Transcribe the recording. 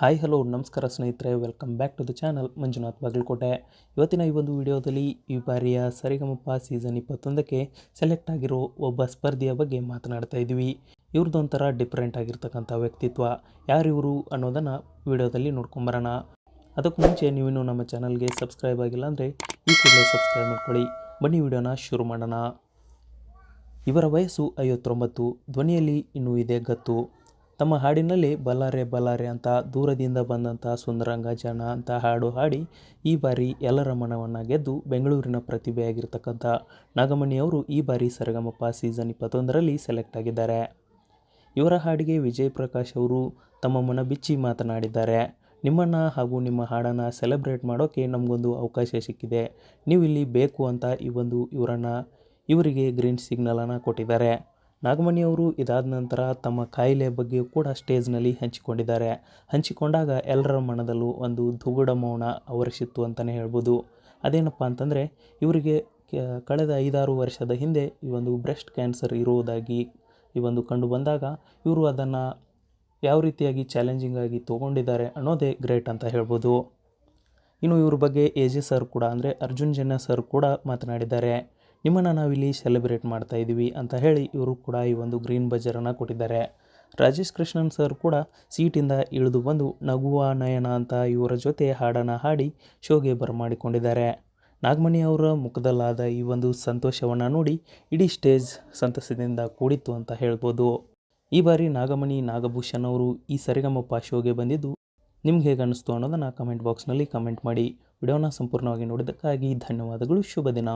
Hi hello ನಮಸ್ಕಾರ ಸ್ನೇಹಿತರೆ welcome back to the channel Manjunath Bagalkote. ಇವತ್ತಿನ ಈ ಒಂದು ವಿಡಿಯೋದಲ್ಲಿ ಈ ಬಾರಿಯ ಸರಿಗಮಪ ಸೀಸನ್ ಇಪ್ಪತ್ತೊಂದಕ್ಕೆ ಸೆಲೆಕ್ಟ್ ಆಗಿರೋ ಒಬ್ಬ ಸ್ಪರ್ಧಿಯ ಬಗ್ಗೆ ಮಾತನಾಡ್ತಾ ಇದ್ದೀವಿ. ಇವ್ರದ್ದೊಂಥರ ಡಿಫ್ರೆಂಟ್ ಆಗಿರ್ತಕ್ಕಂಥ ವ್ಯಕ್ತಿತ್ವ. ಯಾರಿವರು ಅನ್ನೋದನ್ನು ವಿಡಿಯೋದಲ್ಲಿ ನೋಡ್ಕೊಂಬರೋಣ. ಅದಕ್ಕೂ ಮುಂಚೆ ನೀವಿನ್ನೂ ನಮ್ಮ ಚಾನಲ್ಗೆ ಸಬ್ಸ್ಕ್ರೈಬ್ ಆಗಿಲ್ಲ ಅಂದರೆ ಈ ಕೂಡಲೇ ಸಬ್ಸ್ಕ್ರೈಬ್ ಮಾಡ್ಕೊಳ್ಳಿ. ಬನ್ನಿ ವಿಡಿಯೋನ ಶುರು ಮಾಡೋಣ. ಇವರ ವಯಸ್ಸು ಐವತ್ತೊಂಬತ್ತು, ಧ್ವನಿಯಲ್ಲಿ ಇನ್ನೂ ಇದೆ ಗತ್ತು. ತಮ್ಮ ಹಾಡಿನಲ್ಲಿ ಬಲ್ಲಾರೆ ಬಲ್ಲಾರೆ ಅಂತ, ದೂರದಿಂದ ಬಂದಂಥ ಸುಂದರಂಗ ಜನ ಅಂತ ಹಾಡು ಹಾಡಿ ಈ ಬಾರಿ ಎಲ್ಲರ ಮನವನ್ನು ಗೆದ್ದು ಬೆಂಗಳೂರಿನ ಪ್ರತಿಭೆಯಾಗಿರ್ತಕ್ಕಂಥ ನಾಗಮಣಿಯವರು ಈ ಬಾರಿ ಸರಗಮಪ ಸೀಸನ್ ಇಪ್ಪತ್ತೊಂದರಲ್ಲಿ ಸೆಲೆಕ್ಟ್ ಆಗಿದ್ದಾರೆ. ಇವರ ಹಾಡಿಗೆ ವಿಜಯ್ ಪ್ರಕಾಶ್ ಅವರು ತಮ್ಮ ಮನ ಬಿಚ್ಚಿ ಮಾತನಾಡಿದ್ದಾರೆ. ನಿಮ್ಮನ್ನು ಹಾಗೂ ನಿಮ್ಮ ಹಾಡನ್ನು ಸೆಲೆಬ್ರೇಟ್ ಮಾಡೋಕ್ಕೆ ನಮಗೊಂದು ಅವಕಾಶ ಸಿಕ್ಕಿದೆ. ನೀವು ಇಲ್ಲಿ ಬೇಕು ಅಂತ ಈ ಒಂದು ಇವರನ್ನು, ಇವರಿಗೆ ಗ್ರೀನ್ ಸಿಗ್ನಲನ್ನು ಕೊಟ್ಟಿದ್ದಾರೆ. ನಾಗಮಣಿಯವರು ಇದಾದ ನಂತರ ತಮ್ಮ ಕಾಯಿಲೆ ಬಗ್ಗೆ ಕೂಡ ಸ್ಟೇಜ್ನಲ್ಲಿ ಹಂಚಿಕೊಂಡಿದ್ದಾರೆ. ಹಂಚಿಕೊಂಡಾಗ ಎಲ್ಲರ ಮನದಲ್ಲೂ ಒಂದು ದುಗುಡ ಮೌನ ಆವರಿಸಿತ್ತು ಅಂತಲೇ ಹೇಳ್ಬೋದು. ಅದೇನಪ್ಪ ಅಂತಂದರೆ, ಇವರಿಗೆ ಕಳೆದ ಐದಾರು ವರ್ಷದ ಹಿಂದೆ ಈ ಒಂದು ಬ್ರೆಸ್ಟ್ ಕ್ಯಾನ್ಸರ್ ಇರುವುದಾಗಿ ಈ ಒಂದು ಕಂಡು ಬಂದಾಗ ಇವರು ಅದನ್ನು ಯಾವ ರೀತಿಯಾಗಿ ಚಾಲೆಂಜಿಂಗ್ ಆಗಿ ತೊಗೊಂಡಿದ್ದಾರೆ ಅನ್ನೋದೇ ಗ್ರೇಟ್ ಅಂತ ಹೇಳ್ಬೋದು. ಇನ್ನು ಇವ್ರ ಬಗ್ಗೆ ಎ ಜೆ ಸರ್ ಕೂಡ ಅಂದರೆ ಅರ್ಜುನ್ ಜನ್ಯ ಸರ್ ಕೂಡ ಮಾತನಾಡಿದ್ದಾರೆ. ನಿಮ್ಮನ್ನು ನಾವಿಲ್ಲಿ ಸೆಲೆಬ್ರೇಟ್ ಮಾಡ್ತಾ ಇದ್ದೀವಿ ಅಂತ ಹೇಳಿ ಇವರು ಕೂಡ ಈ ಒಂದು ಗ್ರೀನ್ ಬಜರನ್ನು ಕೊಟ್ಟಿದ್ದಾರೆ. ರಾಜೇಶ್ ಕೃಷ್ಣನ್ ಸರ್ ಕೂಡ ಸೀಟಿಂದ ಇಳಿದು ಬಂದು ನಗುವ ನಯನ ಅಂತ ಇವರ ಜೊತೆ ಹಾಡನ್ನು ಹಾಡಿ ಶೋಗೆ ಬರಮಾಡಿಕೊಂಡಿದ್ದಾರೆ. ನಾಗಮಣಿ ಅವರ ಮುಖದಲ್ಲಾದ ಈ ಒಂದು ಸಂತೋಷವನ್ನು ನೋಡಿ ಇಡೀ ಸ್ಟೇಜ್ ಸಂತಸದಿಂದ ಕೂಡಿತ್ತು ಅಂತ ಹೇಳ್ಬೋದು. ಈ ಬಾರಿ ನಾಗಮಣಿ, ನಾಗಭೂಷಣ್ ಅವರು ಈ ಸರಿಗಮಪ್ಪ ಶೋಗೆ ಬಂದಿದ್ದು ನಿಮ್ಗೆ ಹೇಗೆ ಅನ್ನಿಸ್ತು ಅನ್ನೋದನ್ನು ಕಮೆಂಟ್ ಬಾಕ್ಸ್ನಲ್ಲಿ ಕಮೆಂಟ್ ಮಾಡಿ. ವಿಡಿಯೋನ ಸಂಪೂರ್ಣವಾಗಿ ನೋಡಿದ್ದಕ್ಕಾಗಿ ಧನ್ಯವಾದಗಳು, ಶುಭ ದಿನ.